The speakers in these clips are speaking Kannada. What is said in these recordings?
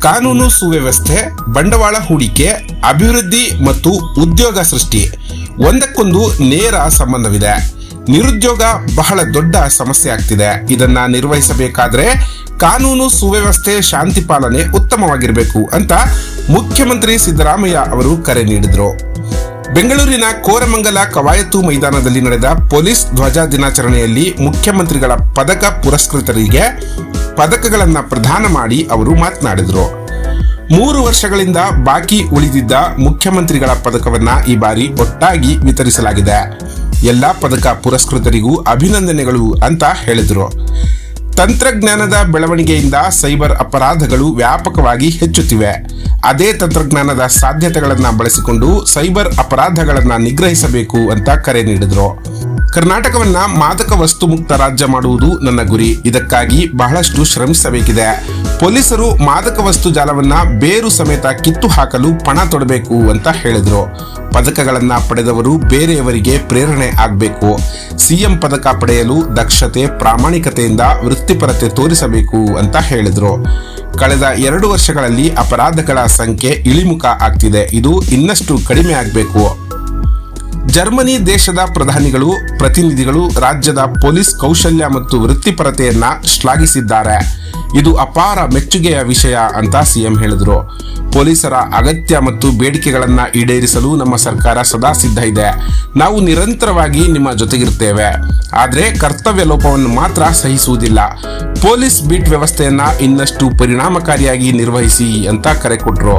ಕಾನೂನು ಸುವ್ಯವಸ್ಥೆ, ಬಂಡವಾಳ ಹೂಡಿಕೆ, ಅಭಿವೃದ್ಧಿ ಮತ್ತು ಉದ್ಯೋಗ ಸೃಷ್ಟಿ ಒಂದಕ್ಕೊಂದು ನೇರ ಸಂಬಂಧವಿದೆ. ನಿರುದ್ಯೋಗ ಬಹಳ ದೊಡ್ಡ ಸಮಸ್ಯೆ ಆಗ್ತಿದೆ. ಇದನ್ನ ನಿರ್ವಹಿಸಬೇಕಾದ್ರೆ ಕಾನೂನು ಸುವ್ಯವಸ್ಥೆ ಶಾಂತಿ ಪಾಲನೆ ಉತ್ತಮವಾಗಿರಬೇಕು ಅಂತ ಮುಖ್ಯಮಂತ್ರಿ ಸಿದ್ದರಾಮಯ್ಯ ಅವರು ಕರೆ ನೀಡಿದ್ರು. ಬೆಂಗಳೂರಿನ ಕೋರಮಂಗಲ ಕವಾಯತು ಮೈದಾನದಲ್ಲಿ ನಡೆದ ಪೊಲೀಸ್ ಧ್ವಜ ದಿನಾಚರಣೆಯಲ್ಲಿ ಮುಖ್ಯಮಂತ್ರಿಗಳ ಪದಕ ಪುರಸ್ಕೃತರಿಗೆ ಪದಕಗಳನ್ನು ಪ್ರದಾನ ಮಾಡಿ ಅವರು ಮಾತನಾಡಿದರು. ಮೂರು ವರ್ಷಗಳಿಂದ ಬಾಕಿ ಉಳಿದಿದ್ದ ಮುಖ್ಯಮಂತ್ರಿಗಳ ಪದಕವನ್ನ ಈ ಬಾರಿ ಒಟ್ಟಾಗಿ ವಿತರಿಸಲಾಗಿದೆ. ಎಲ್ಲ ಪದಕ ಪುರಸ್ಕೃತರಿಗೂ ಅಭಿನಂದನೆಗಳು ಅಂತ ಹೇಳಿದರು. ತಂತ್ರಜ್ಞಾನದ ಬೆಳವಣಿಗೆಯಿಂದ ಸೈಬರ್ ಅಪರಾಧಗಳು ವ್ಯಾಪಕವಾಗಿ ಹೆಚ್ಚುತ್ತಿವೆ. ಅದೇ ತಂತ್ರಜ್ಞಾನದ ಸಾಧ್ಯತೆಗಳನ್ನು ಬಳಸಿಕೊಂಡು ಸೈಬರ್ ಅಪರಾಧಗಳನ್ನು ನಿಗ್ರಹಿಸಬೇಕು ಅಂತ ಕರೆ ನೀಡಿದರು. ಕರ್ನಾಟಕವನ್ನ ಮಾದಕ ವಸ್ತು ಮುಕ್ತ ರಾಜ್ಯ ಮಾಡುವುದು ನನ್ನ ಗುರಿ. ಇದಕ್ಕಾಗಿ ಬಹಳಷ್ಟು ಶ್ರಮಿಸಬೇಕಿದೆ. ಪೊಲೀಸರು ಮಾದಕ ವಸ್ತು ಜಾಲವನ್ನ ಬೇರು ಸಮೇತ ಕಿತ್ತು ಹಾಕಲು ಪಣ ತೊಡಬೇಕು ಅಂತ ಹೇಳಿದ್ರು. ಪದಕಗಳನ್ನ ಪಡೆದವರು ಬೇರೆಯವರಿಗೆ ಪ್ರೇರಣೆ ಆಗಬೇಕು. ಸಿಎಂ ಪದಕ ಪಡೆಯಲು ದಕ್ಷತೆ, ಪ್ರಾಮಾಣಿಕತೆಯಿಂದ ವೃತ್ತಿಪರತೆ ತೋರಿಸಬೇಕು ಅಂತ ಹೇಳಿದ್ರು. ಕಳೆದ ಎರಡು ವರ್ಷಗಳಲ್ಲಿ ಅಪರಾಧಗಳ ಸಂಖ್ಯೆ ಇಳಿಮುಖ ಆಗ್ತಿದೆ. ಇದು ಇನ್ನಷ್ಟು ಕಡಿಮೆ ಆಗಬೇಕು. ಜರ್ಮನಿ ದೇಶದ ಪ್ರಧಾನಿಗಳು, ಪ್ರತಿನಿಧಿಗಳು ರಾಜ್ಯದ ಪೊಲೀಸ್ ಕೌಶಲ್ಯ ಮತ್ತು ವೃತ್ತಿಪರತೆಯನ್ನ ಶ್ಲಾಘಿಸಿದ್ದಾರೆ. ಇದು ಅಪಾರ ಮೆಚ್ಚುಗೆಯ ವಿಷಯ ಅಂತ ಸಿಎಂ ಹೇಳಿದರು. ಪೊಲೀಸರ ಅಗತ್ಯ ಮತ್ತು ಬೇಡಿಕೆಗಳನ್ನು ಈಡೇರಿಸಲು ನಮ್ಮ ಸರ್ಕಾರ ಸದಾ ಸಿದ್ಧ ಇದೆ. ನಾವು ನಿರಂತರವಾಗಿ ನಿಮ್ಮ ಜೊತೆಗಿರ್ತೇವೆ ಆದರೆ ಕರ್ತವ್ಯ ಲೋಪವನ್ನು ಮಾತ್ರ ಸಹಿಸುವುದಿಲ್ಲ. ಪೊಲೀಸ್ ಬೀಟ್ ವ್ಯವಸ್ಥೆಯನ್ನ ಇನ್ನಷ್ಟು ಪರಿಣಾಮಕಾರಿಯಾಗಿ ನಿರ್ವಹಿಸಿ ಅಂತ ಕರೆ ಕೊಟ್ಟರು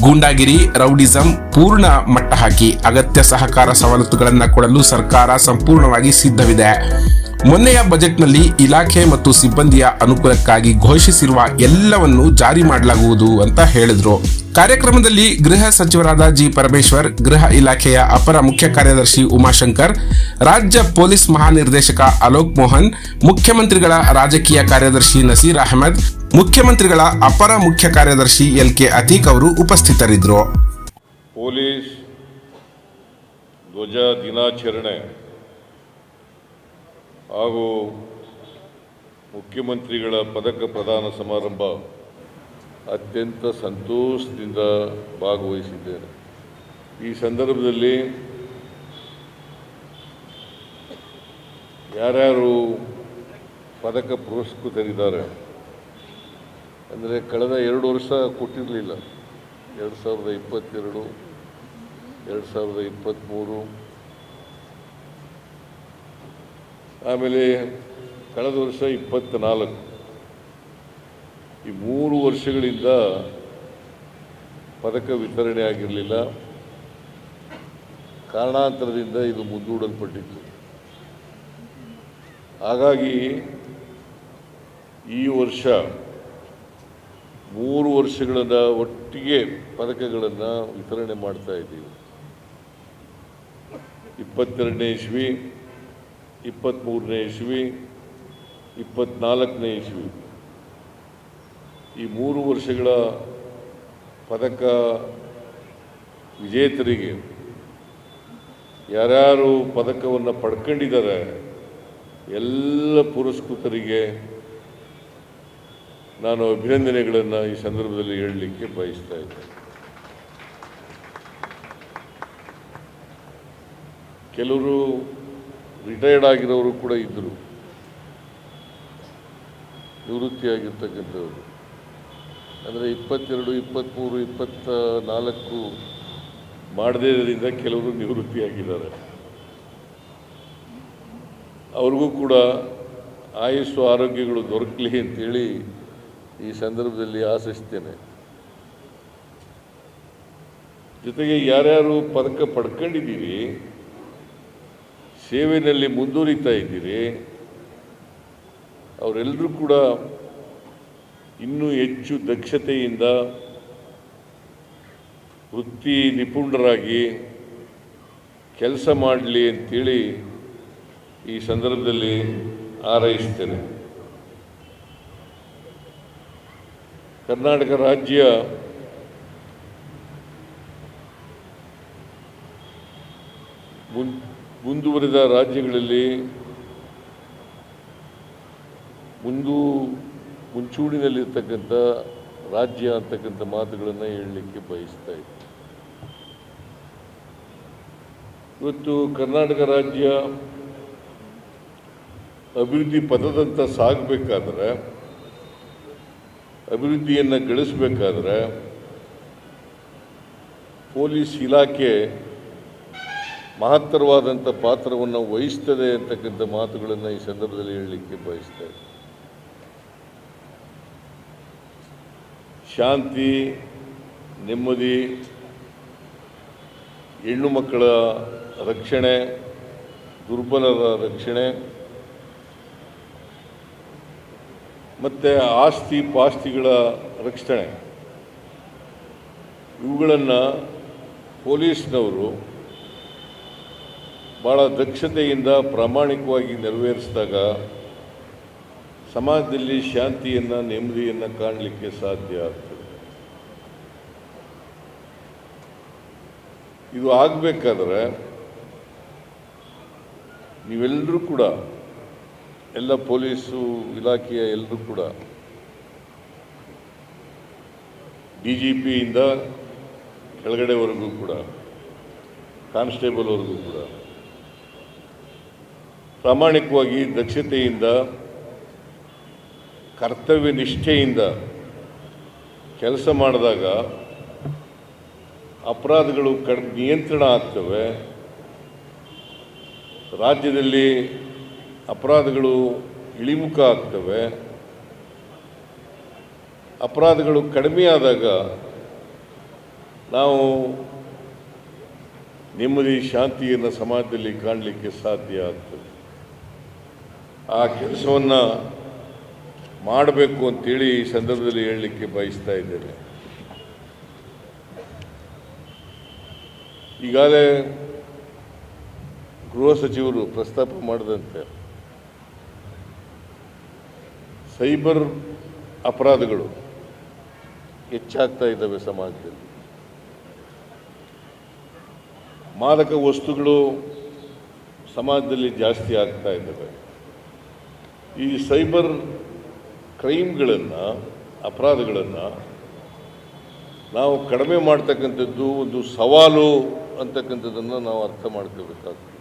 ಗೂಂಡಾಗಿರಿ, ರೌಡಿಸಂ ಪೂರ್ಣ ಮಟ್ಟ ಹಾಕಿ ಅಗತ್ಯ ಸಹಕಾರ ಸವಲತ್ತುಗಳನ್ನು ಕೊಡಲು ಸರ್ಕಾರ ಸಂಪೂರ್ಣವಾಗಿ ಸಿದ್ಧವಿದೆ. ಮೊನ್ನೆಯ ಬಜೆಟ್ನಲ್ಲಿ ಇಲಾಖೆ ಮತ್ತು ಸಿಬ್ಬಂದಿಯ ಅನುಕೂಲಕ್ಕಾಗಿ ಘೋಷಿಸಿರುವ ಎಲ್ಲವನ್ನು ಜಾರಿ ಮಾಡಲಾಗುವುದು ಅಂತ ಹೇಳಿದ್ರು. ಕಾರ್ಯಕ್ರಮದಲ್ಲಿ ಗೃಹ ಸಚಿವರಾದ ಜಿ ಪರಮೇಶ್ವರ್ ಗೃಹ ಇಲಾಖೆಯ ಅಪರ ಮುಖ್ಯ ಕಾರ್ಯದರ್ಶಿ ಉಮಾಶಂಕರ್, ರಾಜ್ಯ ಪೊಲೀಸ್ ಮಹಾನಿರ್ದೇಶಕ ಅಲೋಕ್ ಮೋಹನ್, ಮುಖ್ಯಮಂತ್ರಿಗಳ ರಾಜಕೀಯ ಕಾರ್ಯದರ್ಶಿ ನಸೀರ್ ಅಹಮದ್, ಮುಖ್ಯಮಂತ್ರಿಗಳ ಅಪರ ಮುಖ್ಯ ಕಾರ್ಯದರ್ಶಿ ಎಲ್ ಕೆ ಅತೀಕ್ ಅವರು ಉಪಸ್ಥಿತರಿದ್ದರು ಪೊಲೀಸ್ ಧ್ವಜ ದಿನಾಚರಣೆ ಹಾಗೂ ಮುಖ್ಯಮಂತ್ರಿಗಳ ಪದಕ ಪ್ರದಾನ ಸಮಾರಂಭ ಅತ್ಯಂತ ಸಂತೋಷದಿಂದ ಭಾಗವಹಿಸಿದ್ದೇನೆ. ಈ ಸಂದರ್ಭದಲ್ಲಿ ಯಾರ್ಯಾರು ಪದಕ ಪುರಸ್ಕೃತರಿದ್ದಾರೆ ಅಂದರೆ ಕಳೆದ ಎರಡು ವರ್ಷ ಕೊಟ್ಟಿರಲಿಲ್ಲ. ಎರಡು ಸಾವಿರದ ಇಪ್ಪತ್ತೆರಡು, ಎರಡು ಸಾವಿರದ ಇಪ್ಪತ್ತ್ಮೂರು ಆಮೇಲೆ ಕಳೆದ ವರ್ಷ ಇಪ್ಪತ್ತ್ನಾಲ್ಕು ಈ ಮೂರು ವರ್ಷಗಳಿಂದ ಪದಕ ವಿತರಣೆ ಆಗಿರಲಿಲ್ಲ. ಕಾರಣಾಂತರದಿಂದ ಇದು ಮುಂದೂಡಲ್ಪಟ್ಟಿತ್ತು. ಹಾಗಾಗಿ ಈ ವರ್ಷ ಮೂರು ವರ್ಷಗಳನ್ನ ಒಟ್ಟಿಗೆ ಪದಕಗಳನ್ನು ವಿತರಣೆ ಮಾಡ್ತಾ ಇದ್ದೀವಿ. ಇಪ್ಪತ್ತೆರಡನೇ ಇಸ್ವಿ ಇಪ್ಪತ್ತ್ಮೂರನೇ ಇಸ್ವಿ ಇಪ್ಪತ್ತ್ನಾಲ್ಕನೇ ಇಸ್ವಿ. ಈ ಮೂರು ವರ್ಷಗಳ ಪದಕ ವಿಜೇತರಿಗೆ ಯಾರ್ಯಾರು ಪದಕವನ್ನು ಪಡ್ಕೊಂಡಿದ್ದಾರೆ ಎಲ್ಲ ಪುರಸ್ಕೃತರಿಗೆ ನಾನು ಅಭಿನಂದನೆಗಳನ್ನು ಈ ಸಂದರ್ಭದಲ್ಲಿ ಹೇಳಲಿಕ್ಕೆ ಬಯಸ್ತಾ ಇದ್ದೇನೆ. ಕೆಲವರು ರಿಟೈರ್ಡ್ ಆಗಿರೋರು ಕೂಡ ಇದ್ದರು ನಿವೃತ್ತಿಯಾಗಿರ್ತಕ್ಕಂಥವ್ರು. ಅಂದರೆ ಇಪ್ಪತ್ತೆರಡು ಇಪ್ಪತ್ತ್ಮೂರು ಇಪ್ಪತ್ತ ನಾಲ್ಕು ಮಾಡದೇ ಇರೋದ್ರಿಂದ ಕೆಲವರು ನಿವೃತ್ತಿಯಾಗಿದ್ದಾರೆ. ಅವ್ರಿಗೂ ಕೂಡ ಆಯುಸ್ಸು, ಆರೋಗ್ಯಗಳು ದೊರಕಲಿ ಅಂತೇಳಿ ಈ ಸಂದರ್ಭದಲ್ಲಿ ಆಶಿಸ್ತೇನೆ. ಜೊತೆಗೆ ಯಾರ್ಯಾರು ಪದಕ ಪಡ್ಕೊಂಡಿದ್ದೀರಿ ಸೇವೆಯಲ್ಲಿ ಮುಂದುವರಿತಾ ಇದ್ದೀರಿ, ಅವರೆಲ್ಲರೂ ಕೂಡ ಇನ್ನೂ ಹೆಚ್ಚು ದಕ್ಷತೆಯಿಂದ ವೃತ್ತಿ ನಿಪುಣರಾಗಿ ಕೆಲಸ ಮಾಡಲಿ ಅಂತೇಳಿ ಈ ಸಂದರ್ಭದಲ್ಲಿ ಹಾರೈಸ್ತೇನೆ ಕರ್ನಾಟಕ ರಾಜ್ಯ ಮುನ್ ಮುಂದುವರಿದ ರಾಜ್ಯಗಳಲ್ಲಿ ಮುಂದು ಮುಂಚೂಣಿನಲ್ಲಿರ್ತಕ್ಕಂಥ ರಾಜ್ಯ ಅಂತಕ್ಕಂಥ ಮಾತುಗಳನ್ನು ಹೇಳಲಿಕ್ಕೆ ಬಯಸ್ತಾ ಇತ್ತು ಇವತ್ತು ಕರ್ನಾಟಕ ರಾಜ್ಯ ಅಭಿವೃದ್ಧಿ ಪದದಂತ ಸಾಗಬೇಕಾದ್ರೆ, ಅಭಿವೃದ್ಧಿಯನ್ನು ಗಳಿಸಬೇಕಾದ್ರೆ, ಪೊಲೀಸ್ ಇಲಾಖೆ ಮಹತ್ತರವಾದಂಥ ಪಾತ್ರವನ್ನು ವಹಿಸ್ತದೆ ಅಂತಕ್ಕಂಥ ಮಾತುಗಳನ್ನು ಈ ಸಂದರ್ಭದಲ್ಲಿ ಹೇಳಲಿಕ್ಕೆ ಬಯಸ್ತೇವೆ ಶಾಂತಿ, ನೆಮ್ಮದಿ, ಹೆಣ್ಣು ಮಕ್ಕಳ ರಕ್ಷಣೆ, ದುರ್ಬಲರ ರಕ್ಷಣೆ, ಮತ್ತು ಆಸ್ತಿ ಪಾಸ್ತಿಗಳ ರಕ್ಷಣೆ. ಇವುಗಳನ್ನು ಪೊಲೀಸ್ನವರು ಭಾಳ ದಕ್ಷತೆಯಿಂದ ಪ್ರಾಮಾಣಿಕವಾಗಿ ನೆರವೇರಿಸಿದಾಗ ಸಮಾಜದಲ್ಲಿ ಶಾಂತಿಯನ್ನು, ನೆಮ್ಮದಿಯನ್ನು ಕಾಣಲಿಕ್ಕೆ ಸಾಧ್ಯ ಆಗ್ತದೆ. ಇದು ಆಗಬೇಕಾದ್ರೆ ನೀವೆಲ್ಲರೂ ಕೂಡ, ಎಲ್ಲ ಪೊಲೀಸು ಇಲಾಖೆಯ ಎಲ್ಲರೂ ಕೂಡ, ಡಿ ಜಿ ಪಿಯಿಂದ ಕೆಳಗಡೆವರೆಗೂ ಕೂಡ, ಕಾನ್ಸ್ಟೇಬಲ್ವರೆಗೂ ಕೂಡ ಪ್ರಾಮಾಣಿಕವಾಗಿ ದಕ್ಷತೆಯಿಂದ, ಕರ್ತವ್ಯ ನಿಷ್ಠೆಯಿಂದ ಕೆಲಸ ಮಾಡಿದಾಗ ಅಪರಾಧಗಳು ಕಡಿಮೆ ನಿಯಂತ್ರಣ ಆಗ್ತವೆ. ರಾಜ್ಯದಲ್ಲಿ ಅಪರಾಧಗಳು ಇಳಿಮುಖ ಆಗ್ತವೆ. ಅಪರಾಧಗಳು ಕಡಿಮೆಯಾದಾಗ ನಾವು ನೆಮ್ಮದಿ, ಶಾಂತಿಯನ್ನು ಸಮಾಜದಲ್ಲಿ ಕಾಣಲಿಕ್ಕೆ ಸಾಧ್ಯ ಆಗ್ತದೆ. ಆ ಕೆಲಸವನ್ನು ಮಾಡಬೇಕು ಅಂತೇಳಿ ಈ ಸಂದರ್ಭದಲ್ಲಿ ಹೇಳಲಿಕ್ಕೆ ಬಯಸ್ತಾ ಇದ್ದೇನೆ. ಈಗಾಗಲೇ ಗೃಹ ಸಚಿವರು ಪ್ರಸ್ತಾಪ ಮಾಡಿದಂತೆ ಸೈಬರ್ ಅಪರಾಧಗಳು ಹೆಚ್ಚಾಗ್ತಾ ಇದ್ದಾವೆ ಸಮಾಜದಲ್ಲಿ. ಮಾದಕ ವಸ್ತುಗಳು ಸಮಾಜದಲ್ಲಿ ಜಾಸ್ತಿ ಆಗ್ತಾ ಇದ್ದಾವೆ. ಈ ಸೈಬರ್ ಕ್ರೈಮ್ಗಳನ್ನು, ಅಪರಾಧಗಳನ್ನು ನಾವು ಕಡಿಮೆ ಮಾಡ್ತಕ್ಕಂಥದ್ದು ಒಂದು ಸವಾಲು ಅಂತಕ್ಕಂಥದ್ದನ್ನು ನಾವು ಅರ್ಥ ಮಾಡ್ಕೋಬೇಕಾಗ್ತದೆ.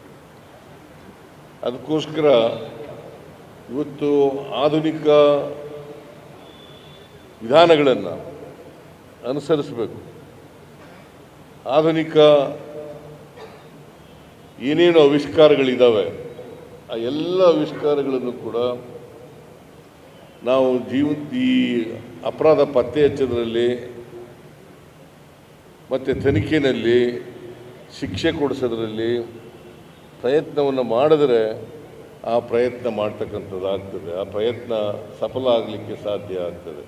ಅದಕ್ಕೋಸ್ಕರ ಇವತ್ತು ಆಧುನಿಕ ವಿಧಾನಗಳನ್ನು ಅನುಸರಿಸಬೇಕು. ಆಧುನಿಕ ಏನೇನು ಆವಿಷ್ಕಾರಗಳಿದ್ದಾವೆ ಆ ಎಲ್ಲ ಆವಿಷ್ಕಾರಗಳನ್ನು ಕೂಡ ನಾವು ಜೀವ ಈ ಅಪರಾಧ ಪತ್ತೆ ಹಚ್ಚೋದ್ರಲ್ಲಿ ಮತ್ತು ತನಿಖೆಯಲ್ಲಿ ಶಿಕ್ಷೆ ಕೊಡಿಸೋದ್ರಲ್ಲಿ ಪ್ರಯತ್ನವನ್ನು ಮಾಡಿದರೆ ಆ ಪ್ರಯತ್ನ ಮಾಡ್ತಕ್ಕಂಥದ್ದು ಆಗ್ತದೆ ಆ ಪ್ರಯತ್ನ ಸಫಲ ಆಗಲಿಕ್ಕೆ ಸಾಧ್ಯ ಆಗ್ತದೆ.